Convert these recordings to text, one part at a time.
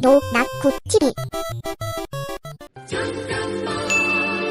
노나쿠 TV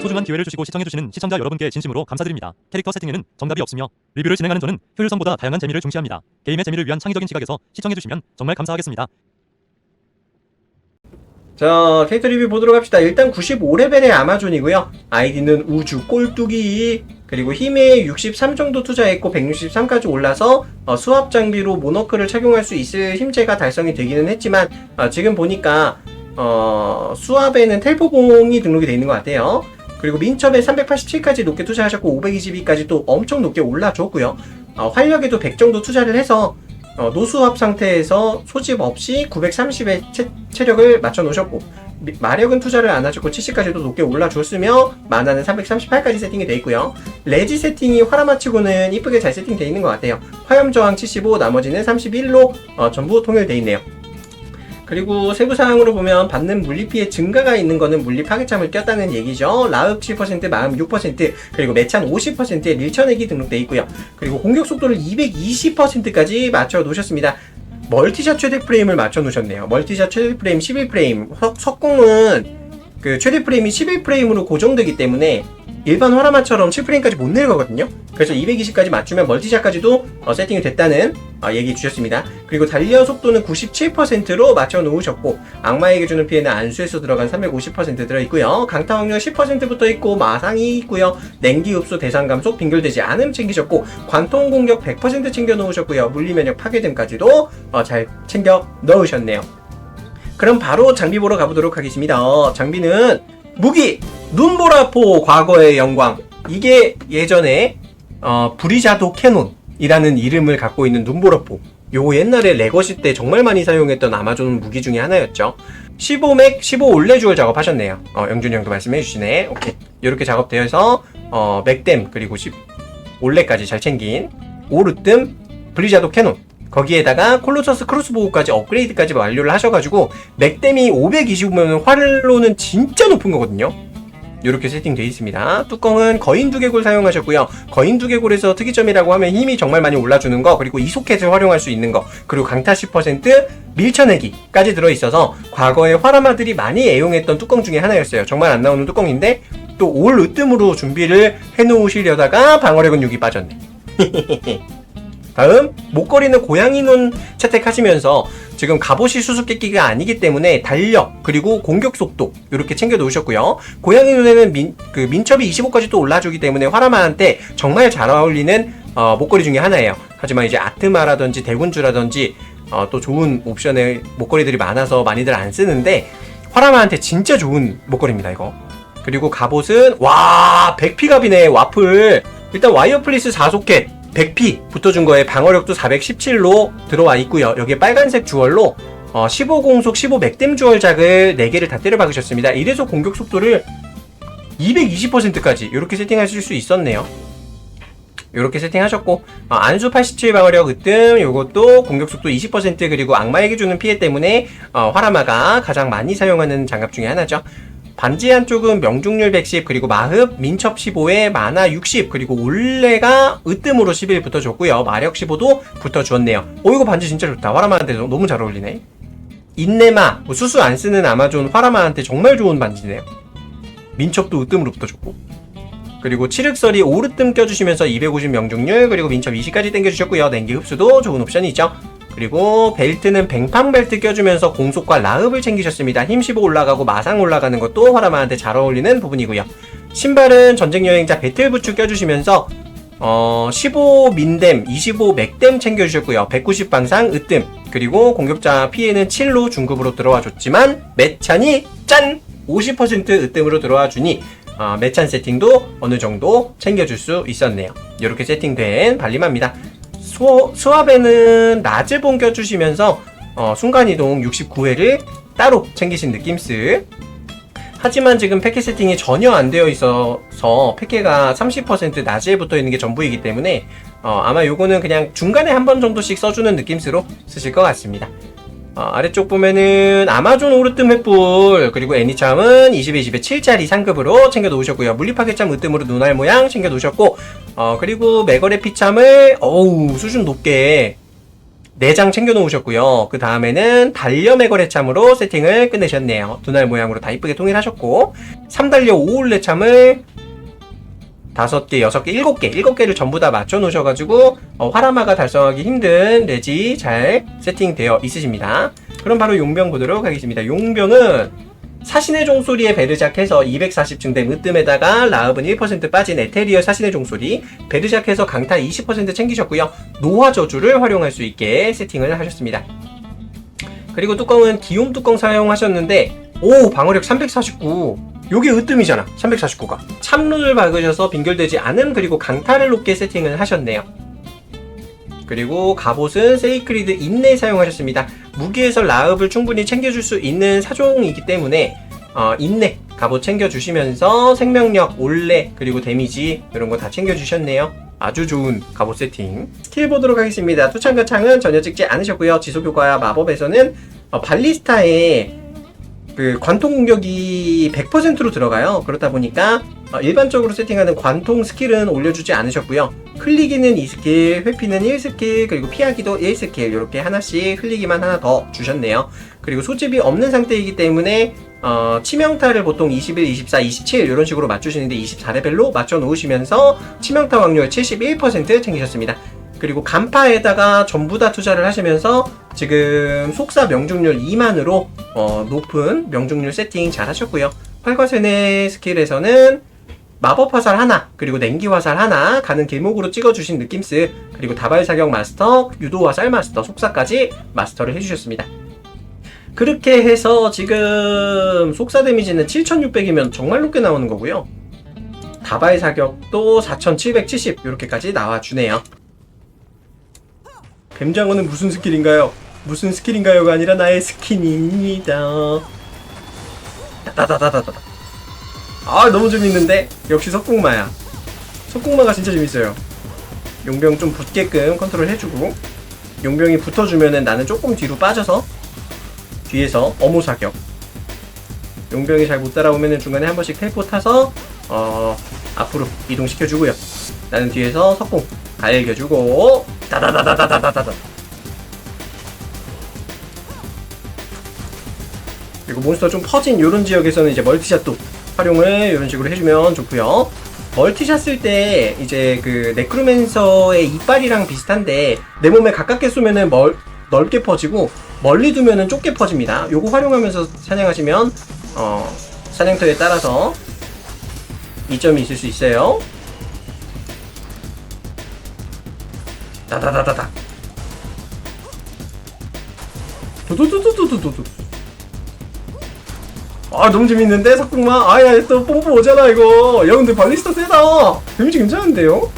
소중한 기회를 주시고 시청해주시는 시청자 여러분께 진심으로 감사드립니다. 캐릭터 세팅에는 정답이 없으며 리뷰를 진행하는 저는 효율성보다 다양한 재미를 중시합니다. 게임의 재미를 위한 창의적인 시각에서 시청해주시면 정말 감사하겠습니다. 자, 캐릭터 리뷰 보도록 합시다. 일단 95레벨의 아마존이고요. 아이디는 우주 꼴뚜기. 그리고 힘에 63 정도 투자했고 163까지 올라서 어, 수압 장비로 모너크를 착용할 수 있을 힘체가 달성이 되기는 했지만 어, 지금 보니까 어, 수압에는 텔포봉이 등록이 되어 있는 것 같아요. 그리고 민첩에 387까지 높게 투자하셨고 522까지 또 엄청 높게 올라줬고요. 어, 활력에도 100 정도 투자를 해서 어, 노수압 상태에서 소집 없이 930의 체, 력을 맞춰 놓으셨고 미- 마력은 투자를 안 하셨고 70까지도 높게 올라줬으며 만화는 338까지 세팅이 되어 있고요. 레지 세팅이 화라마치고는 이쁘게 잘 세팅되어 있는 것 같아요. 화염 저항 75, 나머지는 31로 어, 전부 통일되어 있네요. 그리고 세부 사항으로 보면 받는 물리 피해 증가가 있는 거는 물리 파괴참을 꼈다는 얘기죠. 라흡 7%, 마음 6%, 그리고 매찬 50%의 밀쳐내기 등록돼 있고요. 그리고 공격 속도를 220%까지 맞춰 놓으셨습니다. 멀티샷 최대 프레임을 맞춰 놓으셨네요. 멀티샷 최대 프레임 11프레임. 석, 석궁은 그 최대 프레임이 11프레임으로 고정되기 때문에 일반 화라마처럼 7프레임까지 못 내려가거든요. 그래서 220까지 맞추면 멀티샷까지도 어, 세팅이 됐다는 어, 얘기 주셨습니다. 그리고 달리어 속도는 97%로 맞춰 놓으셨고 악마에게 주는 피해는 안수에서 들어간 350% 들어 있고요. 강타 확률 10% 붙어 있고 마상이 있고요. 냉기 흡수 대상 감속 빙결되지 않음 챙기셨고 관통 공격 100% 챙겨 놓으셨고요. 물리 면역 파괴됨까지도 어, 잘 챙겨 넣으셨네요. 그럼 바로 장비 보러 가보도록 하겠습니다. 어, 장비는 무기 눈보라포 과거의 영광. 이게 예전에 어, 브리자도 캐논이라는 이름을 갖고 있는 눈보라포. 요거 옛날에 레거시 때 정말 많이 사용했던 아마존 무기 중에 하나였죠. 15맥 15 올레 주얼 작업하셨네요. 어, 영준이 형도 말씀해 주시네. 오케이. 이렇게 작업되어서 어, 맥댐 그리고 10 올레까지 잘 챙긴 오르뜸 브리자도 캐논 거기에다가 콜로서스 크로스보우까지 업그레이드까지 완료를 하셔가지고 맥댐이 525면 활로는 진짜 높은 거거든요. 이렇게 세팅되어 있습니다. 뚜껑은 거인 두개골 사용하셨고요. 거인 두개골에서 특이점이라고 하면 힘이 정말 많이 올라주는 거, 그리고 이소켓을 활용할 수 있는 거, 그리고 강타 10% 밀쳐내기까지 들어있어서 과거에 화라마들이 많이 애용했던 뚜껑 중에 하나였어요. 정말 안 나오는 뚜껑인데 또 올 으뜸으로 준비를 해놓으시려다가 방어력은 6이 빠졌네. 다음 목걸이는 고양이 눈 채택하시면서 지금 갑옷이 수수께끼가 아니기 때문에 달력 그리고 공격 속도 이렇게 챙겨 놓으셨고요. 고양이 눈에는 민, 그 민첩이 25까지 또 올라주기 때문에 화라마한테 정말 잘 어울리는 어, 목걸이 중에 하나예요. 하지만 이제 아트마라든지 대군주라든지 어, 또 좋은 옵션의 목걸이들이 많아서 많이들 안 쓰는데 화라마한테 진짜 좋은 목걸이입니다 이거. 그리고 갑옷은 와 100피갑이네 와플 일단 와이어 플리스 4소켓 100피 붙어준 거에 방어력도 417로 들어와 있고요. 여기에 빨간색 주얼로 어, 15공속 15맥댐 주얼작을 4개를 다 때려 박으셨습니다. 이래서 공격 속도를 220%까지 이렇게 세팅하실 수 있었네요. 이렇게 세팅하셨고 어, 안수 87 방어력 으뜸 요것도 공격 속도 20% 그리고 악마에게 주는 피해 때문에 어, 화라마가 가장 많이 사용하는 장갑 중에 하나죠 반지 한 쪽은 명중률 110 그리고 마흡 민첩 15에 마나 60 그리고 올레가 으뜸으로 11 붙어줬고요. 마력 15도 붙어주었네요. 오 이거 반지 진짜 좋다. 화라마한테 너- 너무 잘 어울리네. 인내마. 뭐 수수 안 쓰는 아마존 화라마한테 정말 좋은 반지네요. 민첩도 으뜸으로 붙어줬고. 그리고 칠흑설이 오르뜸 껴주시면서 250 명중률 그리고 민첩 20까지 땡겨주셨고요. 냉기 흡수도 좋은 옵션이죠 그리고 벨트는 뱅팡 벨트 껴주면서 공속과 라흡을 챙기셨습니다. 힘15 올라가고 마상 올라가는 것도 화라마한테 잘 어울리는 부분이고요. 신발은 전쟁 여행자 배틀 부츠 껴주시면서 어, 15 민댐, 25 맥댐 챙겨주셨고요. 190 방상 으뜸 그리고 공격자 피해는 7로 중급으로 들어와 줬지만 매찬이 짠! 50% 으뜸으로 들어와 주니 어, 매찬 세팅도 어느 정도 챙겨줄 수 있었네요. 이렇게 세팅된 발리마입니다. 수, 수압에는 낮을 봉 껴주시면서 어, 순간이동 69회를 따로 챙기신 느낌스 하지만 지금 패킷 세팅이 전혀 안 되어 있어서 패키가 30% 낮에 붙어 있는 게 전부이기 때문에 어, 아마 요거는 그냥 중간에 한 번 정도씩 써주는 느낌스로 쓰실 것 같습니다. 어, 아래쪽 보면은 아마존 오르뜸 횃불 그리고 애니참은 20에 20에 7짜리 상급으로 챙겨 놓으셨고요. 물리파괴참 으뜸으로 눈알 모양 챙겨 놓으셨고 어, 그리고 메거레 피참을 어우 수준 높게 4장 챙겨 놓으셨고요. 그 다음에는 달렴의 거래참으로 세팅을 끝내셨네요. 두날 모양으로 다 이쁘게 통일하셨고 3달려 5올레 참을 다섯 개, 여섯 개, 일곱 개, 일곱 개를 전부 다 맞춰 놓으셔가지고 어, 화라마가 달성하기 힘든 레지 잘 세팅되어 있으십니다. 그럼 바로 용병 보도록 하겠습니다. 용병은 사신의 종소리에 베르작해서 240층 된 으뜸에다가 라읍은 1% 빠진 에테리얼 사신의 종소리, 베르작해서 강타 20% 챙기셨고요. 노화 저주를 활용할 수 있게 세팅을 하셨습니다. 그리고 뚜껑은 기욤 뚜껑 사용하셨는데 오 방어력 349 요게 으뜸이잖아 349가. 참론을 박으셔서 빙결되지 않음 그리고 강타를 높게 세팅을 하셨네요. 그리고 갑옷은 세이크리드 인내 사용하셨습니다. 무기에서 라읍을 충분히 챙겨줄 수 있는 사종이기 때문에 어, 인내 갑옷 챙겨주시면서 생명력, 올레 그리고 데미지 이런 거 다 챙겨주셨네요. 아주 좋은 갑옷 세팅. 스킬 보도록 하겠습니다. 투창과 창은 전혀 찍지 않으셨고요. 지속효과 마법에서는 어, 발리스타에 그 관통 공격이 100%로 들어가요. 그렇다 보니까 어, 일반적으로 세팅하는 관통 스킬은 올려주지 않으셨고요. 흘리기는 2스킬, 회피는 1스킬, 그리고 피하기도 1스킬 이렇게 하나씩 흘리기만 하나 더 주셨네요. 그리고 소집이 없는 상태이기 때문에 어, 치명타를 보통 21, 24, 27 이런 식으로 맞추시는데 24레벨로 맞춰 놓으시면서 치명타 확률 71% 챙기셨습니다. 그리고 간파에다가 전부 다 투자를 하시면서 지금 속사 명중률 2만으로 어, 높은 명중률 세팅 잘 하셨고요. 활과세네 스킬에서는 마법 화살 하나, 그리고 냉기 화살 하나, 가는 길목으로 찍어주신 느낌스, 그리고 다발 사격 마스터, 유도 화살 마스터, 속사까지 마스터를 해주셨습니다. 그렇게 해서 지금 속사 데미지는 7600이면 정말 높게 나오는 거고요. 다발 사격도 4770 이렇게까지 나와주네요. 뱀장어는 무슨 스킬인가요? 무슨 스킬인가요가 아니라 나의 스킨입니다. 따다다다다다. 아 너무 재밌는데 역시 석궁마야. 석궁마가 진짜 재밌어요. 용병 좀 붙게끔 컨트롤 해주고 용병이 붙어주면은 나는 조금 뒤로 빠져서 뒤에서 어모 사격. 용병이 잘 못 따라오면은 중간에 한 번씩 텔포 타서 어 앞으로 이동시켜주고요. 나는 뒤에서 석궁 갈겨주고 따다다다다다다다. 그리고 몬스터 좀 퍼진 이런 지역에서는 이제 멀티샷도 활용을 이런 식으로 해주면 좋고요. 멀티샷 쓸 때 이제 그 네크로맨서의 이빨이랑 비슷한데 내 몸에 가깝게 쏘면은 멀, 넓게 퍼지고 멀리 두면은 좁게 퍼집니다. 요거 활용하면서 사냥하시면 어, 사냥터에 따라서 이점이 있을 수 있어요. 다다다다다. 도도도도도도도. 아 너무 재밌는데 석궁마 아야 또 뽐뿌 오잖아 이거 야 근데 발리스타 세다 데미지 괜찮은데요?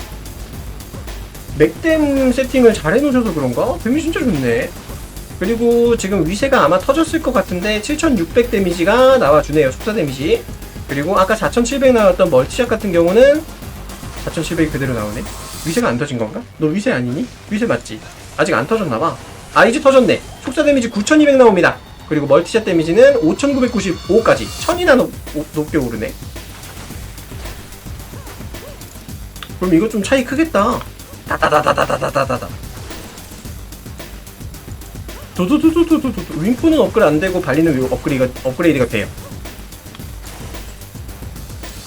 맥댐 세팅을 잘 해놓으셔서 그런가? 데미지 진짜 좋네 그리고 지금 위세가 아마 터졌을 것 같은데 7600 데미지가 나와주네요 속사 데미지 그리고 아까 4700 나왔던 멀티샷 같은 경우는 4700이 그대로 나오네 위세가 안 터진 건가? 너 위세 아니니? 위세 맞지? 아직 안 터졌나봐. 아 이제 터졌네. 속사 데미지 9200 나옵니다. 그리고 멀티샷 데미지는 5995까지. 1000이나 높, 높게 오르네. 그럼 이거 좀 차이 크겠다. 다다다다다다다다다 도도도도도도도 윙포는 업그레이드 안 되고 발리는 위- 업그레이드가, 업그레이드가 돼요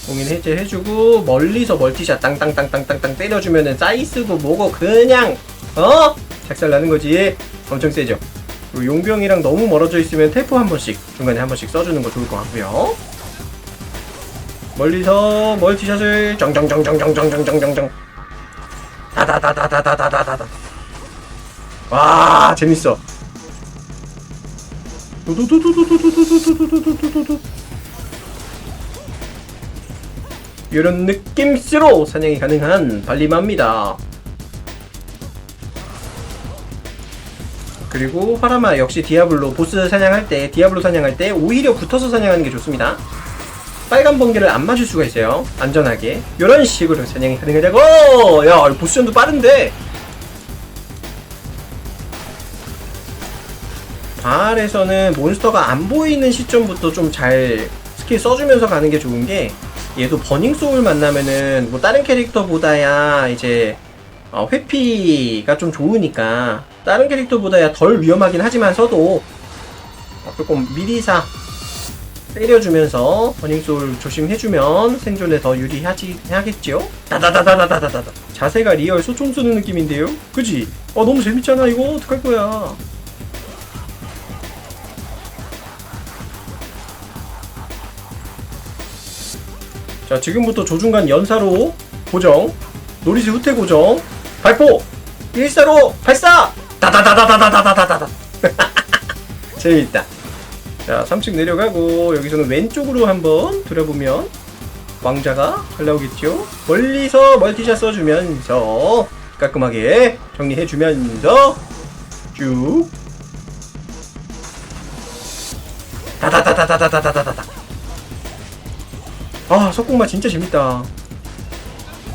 공인 해제해주고 멀리서 멀티샷 땅땅땅땅땅땅 때려주면은 사이스도 뭐고 그냥 어? 작살나는 거지. 엄청 세죠? 그리고 용병이랑 너무 멀어져 있으면 텔포 한 번씩 중간에 한 번씩 써주는 거 좋을 것 같고요. 멀리서 멀티샷을 정정정정정정정정정. 다다다다다다다다다 와 재밌어. 두두두두두두두두두두두두두 이런 느낌으로 사냥이 가능한 발리마입니다. 그리고 화라마 역시 디아블로 보스 사냥할 때 디아블로 사냥할 때 오히려 붙어서 사냥하는 게 좋습니다. 빨간 번개를 안 맞을 수가 있어요. 안전하게 이런 식으로 사냥이 가능하다고. 야 보스전도 빠른데. 발에서는 몬스터가 안 보이는 시점부터 좀 잘 스킬 써주면서 가는 게 좋은 게 얘도 버닝 소울 만나면은 뭐 다른 캐릭터보다야 이제 어, 회피가 좀 좋으니까 다른 캐릭터보다 덜 위험하긴 하지만서도 어, 조금 미리사 때려주면서 버닝솔 조심해주면 생존에 더 유리하지 하겠죠? 다다다다다다다다 자세가 리얼 소총 쏘는 느낌인데요? 그지? 어 너무 재밌잖아 이거 어떡할 거야 자 지금부터 조중간 연사로 고정 노리지 후퇴 고정 발포! 일사로 발사! 다다다다다다다다다다. 재밌다. 자 3층 내려가고 여기서는 왼쪽으로 한번 돌아보면 왕자가 잘 나오겠죠? 멀리서 멀티샷 써주면서 깔끔하게 정리해주면서 쭉. 다다다다다다다다다다 아 석궁마 진짜 재밌다.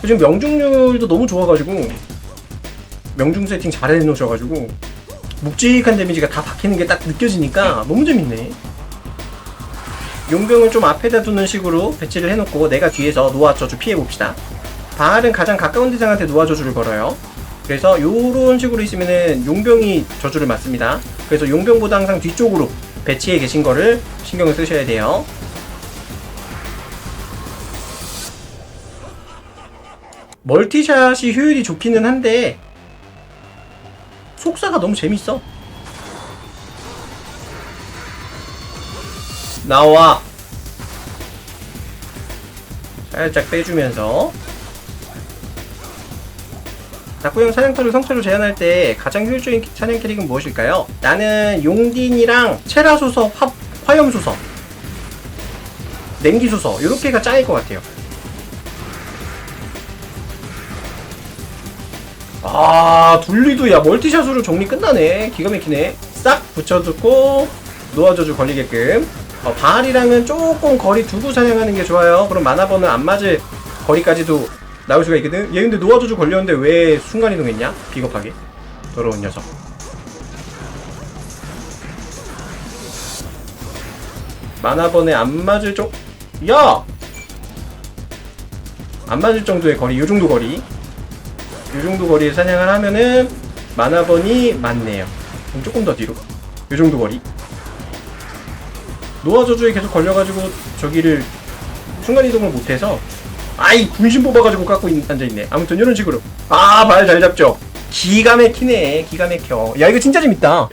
요즘 명중률도 너무 좋아가지고 명중 세팅 잘 해놓으셔가지고 묵직한 데미지가 다 박히는 게 딱 느껴지니까 너무 재밌네. 용병을 좀 앞에다 두는 식으로 배치를 해놓고 내가 뒤에서 노아 저주 피해봅시다. 바알은 가장 가까운 대상한테 노아 저주를 걸어요. 그래서 요런 식으로 있으면은 용병이 저주를 맞습니다. 그래서 용병보다 항상 뒤쪽으로 배치해 계신 거를 신경을 쓰셔야 돼요 멀티샷이 효율이 좋기는 한데 속사가 너무 재밌어. 나와. 살짝 빼주면서. 낙구형 사냥터를 성체로 제한할 때 가장 효율적인 사냥 캐릭은 무엇일까요? 나는 용딘이랑 체라수서, 화, 화염수서 냉기수서 이렇게가 짱일 것 같아요 아 둘리도 야 멀티샷으로 정리 끝나네. 기가 막히네. 싹 붙여두고 노아저주 걸리게끔. 어, 바알이랑은 조금 거리 두고 사냥하는 게 좋아요. 그럼 만화번은 안 맞을 거리까지도 나올 수가 있거든. 얘 근데 노아저주 걸렸는데 왜 순간이동했냐? 비겁하게. 더러운 녀석. 만화번에 안 맞을 정 야! 안 맞을 정도의 거리 요 정도 거리 요 정도 거리에 사냥을 하면은 만화번이 많네요. 그럼 조금 더 뒤로. 요 정도 거리. 노아 저주에 계속 걸려가지고 저기를 순간이동을 못해서 아이 분신 뽑아가지고 깎고 있, 앉아있네. 아무튼 이런 식으로. 아, 발 잘 잡죠? 기가 막히네. 기가 막혀. 야, 이거 진짜 재밌다.